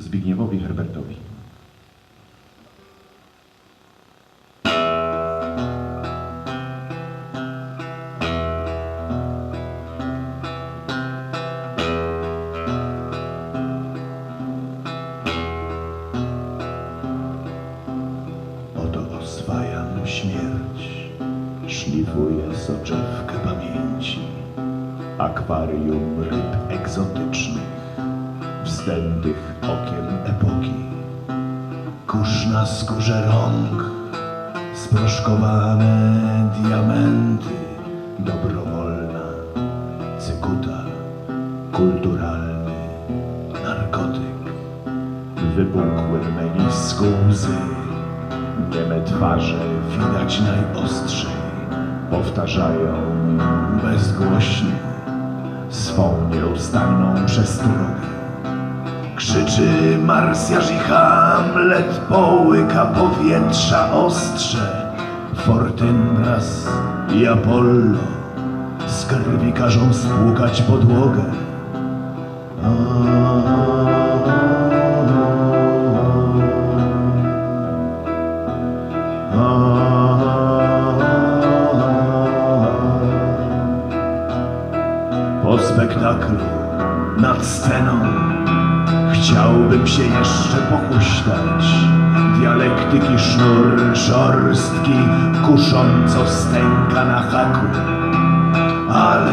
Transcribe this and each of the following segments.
Zbigniewowi Herbertowi. Oswajam śmierć, soczewkę pamięci, akwarium ryb egzotycznych, wzdętych okiem epoki, kurz na skórze rąk, sproszkowane diamenty, dobrowolna cykuta, kulturalny narkotyk wybuchłym menisku łzy. Nieme twarze widać najostrzej, powtarzają bezgłośnie swą nieustanną przestrogę. Krzyczy Marsjasz i Hamlet, połyka powietrza ostrze. Fortynbras i Apollo z krwi każą spłukać podłogę. Po spektaklu nad sceną chciałbym się jeszcze pochuśtać. Dialektyki sznur szorstki kusząco stęka na haku. Ale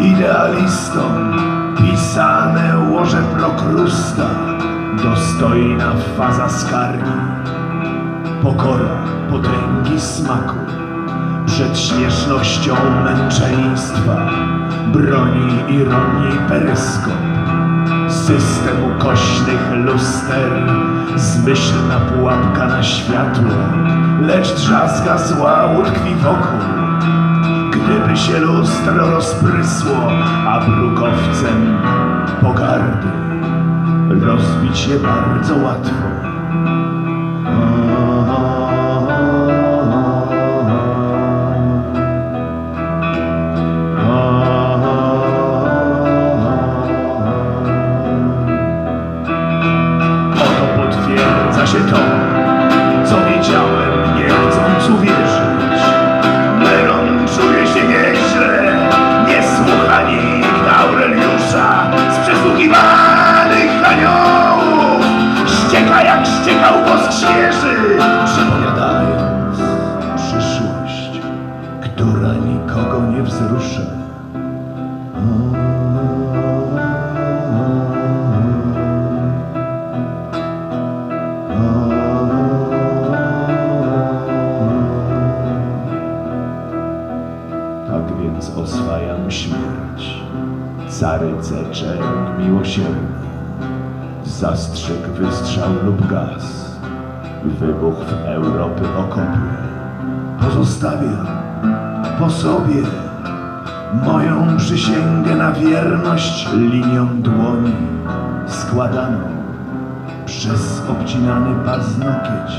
idealistom pisane łoże prokrusta, dostojna faza skargi, pokora potęgi smaku przed śmiesznością męczeństwa, broni ironii peryskop, system ukośnych luster, zmyślna pułapka na światło, lecz drzazga zła utkwi wokół. Gdyby się lustro rozprysło, a brukowcem pogardy rozbić się bardzo łatwo. Caryce czerń miłosierny, zastrzyk wystrzał lub gaz, wybuch w Europy okopy. Pozostawiam po sobie moją przysięgę na wierność linią dłoni składaną przez obcinany paznokieć.